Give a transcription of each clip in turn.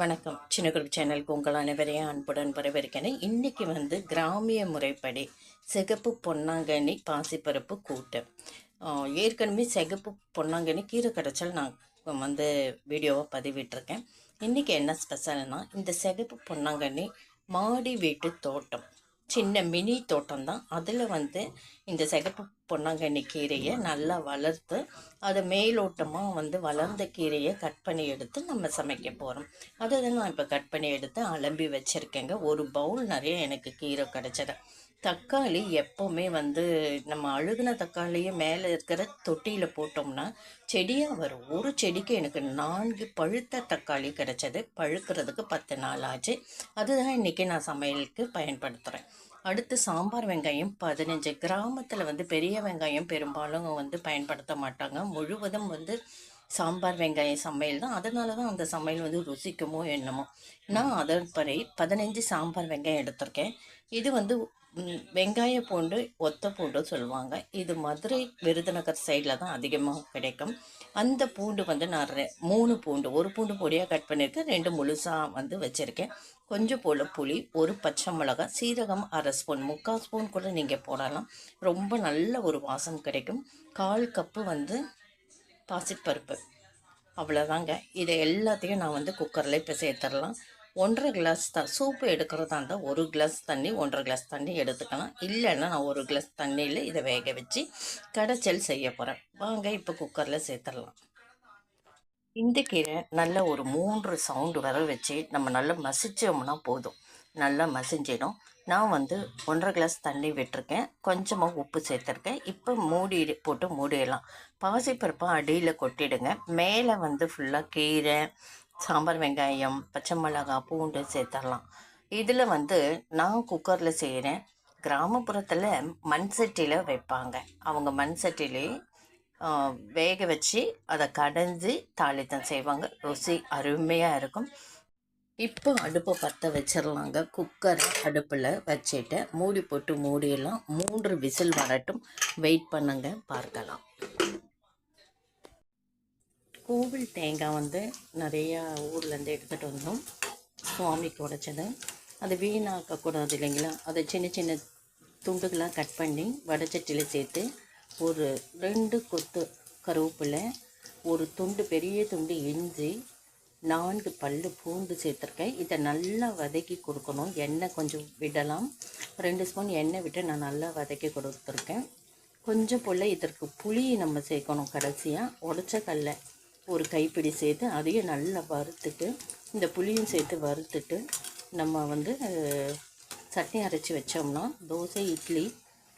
வணக்கம். சின்ன குரூப் சேனலுக்கு உங்கள் அனைவரையும் அன்புடன் வரவேற்கிறேன். இன்றைக்கி வந்து கிராமிய முறைப்படி சிகப்பு பொன்னாங்கண்ணி பாசிப்பருப்பு கூட்டு. ஏற்கனவே சிகப்பு பொன்னாங்கண்ணி கீரை கடைச்சல் நான் வந்து வீடியோவை பதிவிட்டிருக்கேன். இன்றைக்கி என்ன ஸ்பெஷல்னால் இந்த சிகப்பு பொன்னாங்கண்ணி மாடி வீட்டு தோட்டம். சின்ன மினி தோட்டம் தான் அதில் வந்து இந்த சிகப்பு பொன்னாங்கண்ணி கீரையை நல்லா வளர்த்து அதை மேலோட்டமாக வந்து வளர்ந்த கீரையை கட் பண்ணி எடுத்து நம்ம சமைக்க போகிறோம் அதை நான் இப்போ கட் பண்ணி எடுத்து அலம்பி வச்சுருக்கேங்க. ஒரு பவுல் நிறைய எனக்கு கீரை கிடச்சிது. தக்காளி எப்போவுமே வந்து நம்ம அழுகுன தக்காளியை மேலே இருக்கிற தொட்டியில் போட்டோம்னா செடியாக வரும். ஒரு செடிக்கு எனக்கு நான்கு பழுத்த தக்காளி கிடச்சது. பழுக்கிறதுக்கு பத்து நாள் ஆச்சு. அதுதான் இன்றைக்கி நான் சமையலுக்கு பயன்படுத்துகிறேன் அடுத்து சாம்பார் வெங்காயம் பதினஞ்சு. கிராமத்தில் வந்து பெரிய வெங்காயம் பெரும்பாலும் வந்து பயன்படுத்த மாட்டாங்க. முழுவதும் வந்து சாம்பார் வெங்காயம் சமையல் தான். அதனால தான் அந்த சமையல் வந்து ருசிக்குமோ என்னமோ. நான் அதன்படி பதினஞ்சு சாம்பார் வெங்காயம் எடுத்திருக்கேன். இது வந்து வெங்காய பூண்டு ஒத்த பூண்டு சொல்லுவாங்க. இது மதுரை விருதுநகர் சைடில் தான் அதிகமாக கிடைக்கும். அந்த பூண்டு வந்து நான் ரெ- மூணு பூண்டு ஒரு பூண்டு பொடியாக கட் பண்ணியிருக்கேன் ரெண்டு முழுசாக வந்து வச்சுருக்கேன். கொஞ்சம் போல் புளி ஒரு பச்சை மிளகாய் சீரகம் அரை ஸ்பூன் முக்கால் ஸ்பூன் கூட நீங்கள் போடலாம். ரொம்ப நல்ல ஒரு வாசம் கிடைக்கும். கால் கப்பு வந்து பாசிப்பருப்பு அவ்வளோதாங்க இதை எல்லாத்தையும் நான் வந்து குக்கரில் இப்போ சேர்த்துடலாம் ஒன்றரை கிளாஸ் தான் சூப்பு எடுக்கிறதா இருந்தால் ஒரு கிளாஸ் தண்ணி ஒன்றரை கிளாஸ் தண்ணி எடுத்துக்கலாம். இல்லைன்னா நான் ஒரு கிளாஸ் தண்ணியில் இதை வேக வச்சு கடைச்சல் செய்ய போகிறேன் வாங்க இப்போ குக்கரில் சேர்த்துடலாம். இந்த கீரை நல்ல ஒரு மூன்று சவுண்டு வர வச்சு நம்ம நல்லா மசிச்சோம்னா போதும். நல்லா மசிஞ்சிடும். நான் வந்து ஒன்றரை கிளாஸ் தண்ணி விட்டிருக்கேன். கொஞ்சமாக உப்பு சேர்த்துருக்கேன். இப்போ மூடி போட்டு மூடிடலாம். பாசிப்பருப்பை அடியில் கொட்டிடுங்க. மேலே வந்து ஃபுல்லாக கீரை சாம்பார் வெங்காயம் பச்சை மிளகாய் பூண்டு சேர்த்துடலாம். இதில் வந்து நான் குக்கரில் செய்கிறேன் கிராமப்புறத்தில் மண் சட்டியில் வைப்பாங்க. அவங்க மண் சட்டிலே வேக வச்சு அதை கடைஞ்சி தாளித்தம் செய்வாங்க. ருசி அருமையாக இருக்கும். இப்போ அடுப்பை பற்ற வச்சிடலாங்க குக்கரை அடுப்பில் வச்சுட்டு மூடி போட்டு மூடியெல்லாம் மூன்று விசில் வரட்டும். வெயிட் பண்ணுங்க. பார்க்கலாம். கோவில் தேங்காய் வந்து நிறையா ஊர்லேருந்து எடுத்துகிட்டு வந்தோம். சுவாமிக்கு உடைச்சது அது வீணாக்கக்கூடாது இல்லைங்களா? அதை சின்ன சின்ன துண்டுகளாக கட் பண்ணி வடைச்சட்டியில் சேர்த்து ஒரு ரெண்டு கொத்து கருவேப்பிலை ஒரு துண்டு பெரிய துண்டு இஞ்சி நான்கு பல்லு பூண்டு சேர்த்துருக்கேன். இதை நல்லா வதக்கி கொடுக்கணும். எண்ணெய் கொஞ்சம் விடலாம். ரெண்டு ஸ்பூன் எண்ணெய் விட்டு நான் நல்லா வதக்கி கொடுத்துருக்கேன். கொஞ்சம் போல் இதற்கு புளியை நம்ம சேர்க்கணும் கடைசியாக உடச்ச கடல ஒரு கைப்பிடி சேர்த்து அதையும் நல்லா வறுத்துட்டு இந்த புளியும் சேர்த்து வறுத்துட்டு நம்ம வந்து சட்னி அரைச்சி வச்சோம்னா தோசை இட்லி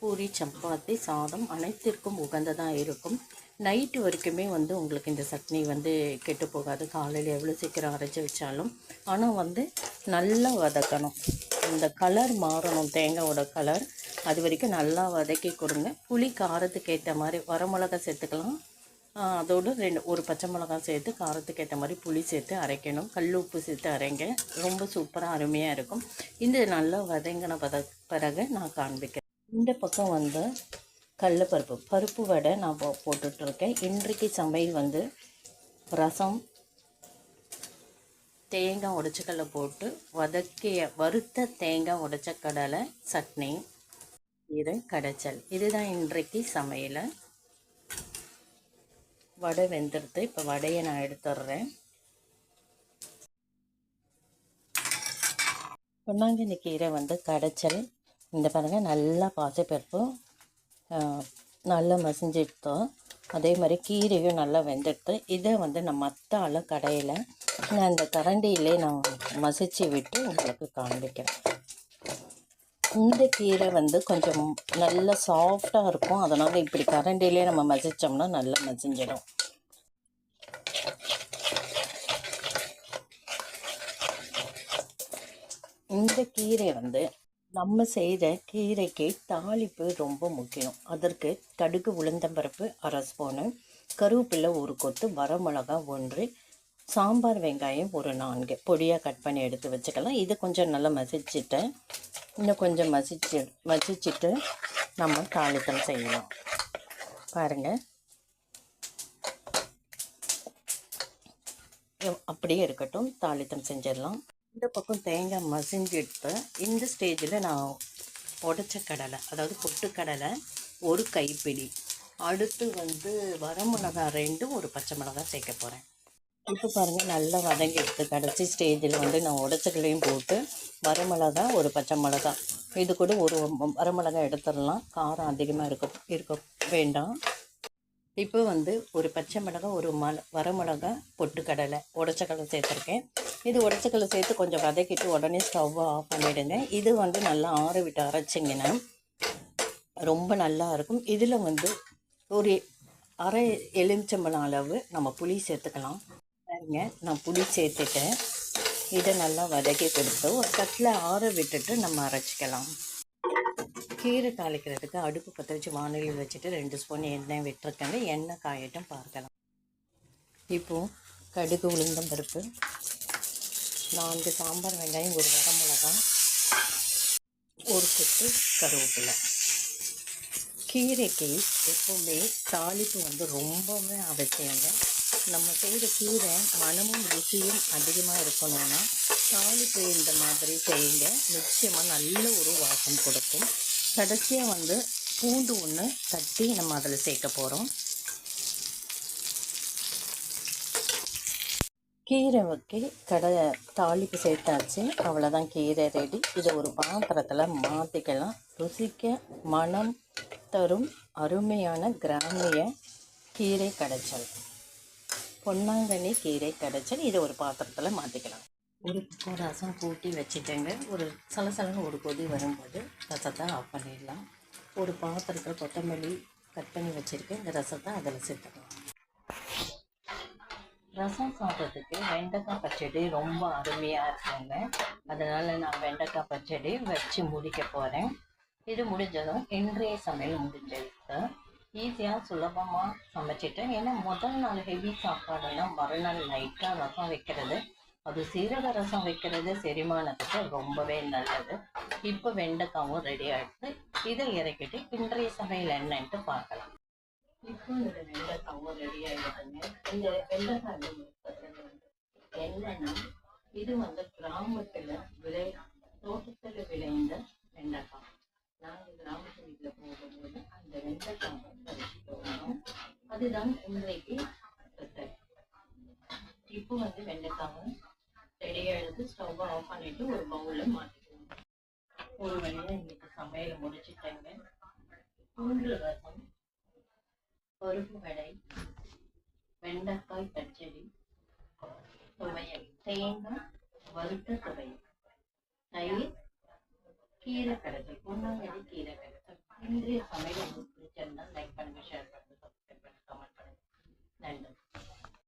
பூரி சப்பாத்தி சாதம் அனைத்திற்கும் உகந்ததாக இருக்கும். நைட்டு வரைக்குமே வந்து உங்களுக்கு இந்த சட்னி வந்து கெட்டு போகாது. காலையில் எவ்வளோ சீக்கிரம் அரைச்சி வச்சாலும். ஆனால் வந்து நல்லா வதக்கணும். இந்த கலர் மாறணும். தேங்காயோட கலர் அது வரைக்கும் நல்லா வதக்கி கொடுங்க. புளி காரத்துக்கு ஏற்ற மாதிரி வரமிளகா சேர்த்துக்கலாம். அதோடு ரெண்டு ஒரு பச்சை மிளகாய் சேர்த்து காரத்துக்கு ஏற்ற மாதிரி புளி சேர்த்து அரைக்கணும். கல் உப்பு சேர்த்து அரைங்க. ரொம்ப சூப்பராக அருமையாக இருக்கும். இந்த நல்லா வதங்கின பத பிறகு நான் காண்பிக்கிறேன். இந்த பக்கம் வந்து கடலப்பருப்பு பருப்பு வடை நான் போ போட்டுட்ருக்கேன். இன்றைக்கு சமையல் வந்து ரசம் தேங்காய் உடைச்சக்கடலை போட்டு வதக்கிய வறுத்த தேங்காய் உடைச்ச கடலை சட்னி இது கடைச்சல். இதுதான் இன்றைக்கு சமையல். வடை வெந்துடுது இப்போ வடையை நான் எடுத்துடுறேன். பொன்னாங்கண்ணி கீரை வந்து கடைச்சல். இந்த பாருங்கள் நல்லா பாசிப்பருப்பு. நல்லா மசிஞ்சிடுத்தோ. அதே மாதிரி கீரையும் நல்லா வெந்துடுத்து. இதை வந்து நான் மத்தால கடையில் நான் இந்த கரண்டியிலே நான் மசிச்சு விட்டு உங்களுக்கு காண்பிக்கிறேன். இந்த கீரை வந்து கொஞ்சம் நல்லா சாஃப்டாக இருக்கும். அதனால் இப்படி கரண்டியிலே நம்ம மசித்தோம்னா நல்லா மசிஞ்சிடும். இந்த கீரை வந்து நம்ம செய்த கீரைக்கு தாளிப்பு ரொம்ப முக்கியம். அதற்கு கடுகு உளுந்தம்பருப்பு அரை ஸ்பூனு கருவேப்பிலை ஒரு கொத்து வரமிளகா ஒன்று சாம்பார் வெங்காயம் ஒரு நான்கு. பொடியாக கட் பண்ணி எடுத்து வச்சுக்கலாம். இது கொஞ்சம் நல்லா மசிச்சுட்டு இன்னும் கொஞ்சம் மசிச்சு மசிச்சுட்டு நம்ம தாளித்தம் செய்யலாம். பாருங்கள் அப்படியே இருக்கட்டும். தாளித்தம் செஞ்சிடலாம். இந்த பக்கம் தேங்காய் மசிஞ்சிட்டு இந்த ஸ்டேஜில் நான் உடச்ச கடலை அதாவது பொட்டுக்கடலை ஒரு கைப்பிடி. அடுத்து வந்து வரமிளகா ரெண்டும் ஒரு பச்சை மிளகாய் சேர்க்க போகிறேன் இப்போ பாருங்கள் நல்லா வதங்கி எடுத்து கடைசி ஸ்டேஜில் வந்து நான் உடச்சக்கலையும் போட்டு வரமிளகா ஒரு பச்சை மிளகா. இது கூட ஒரு வரமிளகா எடுத்துடலாம். காரம் அதிகமாக இருக்க இருக்க வேண்டாம். இப்போ வந்து ஒரு பச்சை மிளகா ஒரு மல வரமிளகா பொட்டுக்கடலை உடச்சக்கடலை சேர்த்துருக்கேன். இது உடச்சக்கடலை சேர்த்து கொஞ்சம் வதக்கிட்டு உடனே ஸ்டவ்வை ஆஃப் பண்ணிவிடுங்க இது வந்து நல்லா ஆற விட்டு அரைச்சிங்கன்னா ரொம்ப நல்லா இருக்கும். இதில் வந்து ஒரு அரை எலுமிச்சம்பழம் அளவு நம்ம புளி சேர்த்துக்கலாம். பாருங்க நான் புளி சேர்த்துட்டேன். இதை நல்லா வதக்கி கொடுத்து ஒரு தட்டில் ஆற விட்டுட்டு நம்ம அரைச்சிக்கலாம். கீரை தாளிக்கிறதுக்கு அடுப்பு பற்ற வச்சு வானொலி வச்சுட்டு ரெண்டு ஸ்பூன் எண்ணெய் விட்டுருக்கேங்க. எண்ணெய் காயட்டும் பார்க்கலாம். இப்போது கடுகு உளுந்தம் பருப்பு நான்கு சாம்பார் வெங்காயம் ஒரு வரமிளகாய் ஒரு கொத்து கருவேப்பிலை. கீரைக்கு எப்போவுமே தாளிப்பு வந்து ரொம்பவே அவசியங்க. நம்ம செய்கிற கீரை மனமும் ருசியும் அதிகமாக இருக்கணும்னா தாளிப்பு இந்த மாதிரி செய்யுங்க. நிச்சயமாக நல்ல ஒரு வாசம் கொடுக்கும். கடைசியாக வந்து பூண்டு ஒன்று தட்டி நம்ம அதில் சேர்க்க போகிறோம் கீரை வைக்க கடை தாளிப்பு சேர்த்தாச்சு. அவ்வளோதான் கீரை ரெடி இதை ஒரு பாத்திரத்தில் மாற்றிக்கலாம் ருசிக்க மனம் தரும் அருமையான கிராமிய கீரை கடைச்சல். பொன்னாங்கண்ணி கீரை கடைச்சல் இதை ஒரு பாத்திரத்தில் மாற்றிக்கலாம் ஒரு ரசம் கூட்டி வச்சுட்டேங்க. ஒரு சலசலன்னு ஒரு கொதி வரும்போது ரசத்தை ஆஃப் பண்ணிடலாம். ஒரு பாத்திரத்தில் கொத்தமல்லி கட் பண்ணி வச்சுருக்கேன். இந்த ரசத்தை அதில் சேர்த்துக்கலாம். ரசம் சாப்பிட்றதுக்கு வெண்டைக்காய் பச்சடி ரொம்ப அருமையாக இருக்குங்க. அதனால் நான் வெண்டைக்காய் பச்சடி வச்சு முடிக்க போகிறேன் இது முடிஞ்சதும் இன்றைய சமையல் முடிஞ்சது ஈஸியாக சுலபமாக சமைச்சிட்டேன். ஏன்னா முதல் நாள் ஹெவி சாப்பாடுனா மறுநாள் லைட்டாக ரசம் வைக்கிறது. அது சீரக ரசம் வைக்கிறது செரிமானத்துக்கு ரொம்பவே நல்லது. இப்போ வெண்டைக்காவும் ரெடி ஆகிடுது இதை இறக்கிட்டு இன்றைய சமையல் என்னன்ட்டு பார்க்கலாம். இப்போ இந்த வெண்டைக்காவும் ரெடி ஆகிடுதுங்க இந்த வெண்டைக்காய் வந்து என்னன்னா இது வந்து கிராமத்தில் விளை தோட்டத்தில் விளைந்த வெண்டைக்காய். நாங்கள் கிராமத்து வீட்டில் போகும்போது அந்த வெண்டைக்காய் பறிச்சுட்டு அதுதான் இன்றைக்கு இப்போ வந்து வெண்டைக்காவும் ரெடியாக எடுத்து ஸ்டவ்வை ஆஃப் பண்ணிட்டு ஒரு பவுலில் மாற்றிக்குவோம் ஒரு வழியாக எங்களுக்கு சமையல் முடிச்சுட்டேங்க. பூண்டு ரசம் பருப்பு வடை வெண்டைக்காய் பச்சடி துவையல் தேங்காய் வறுத்த துவையல் தயிர் கீரை கடைகள் பொன்னாங்கண்ணி கீரை கடைகள் இன்றைய சமையல் பிடிச்சிருந்தா லைக் பண்ணுங்க ஷேர் பண்ணுங்க சப்ஸ்கிரைப் பண்ணுங்க கமெண்ட் பண்ணுங்க. நன்றி.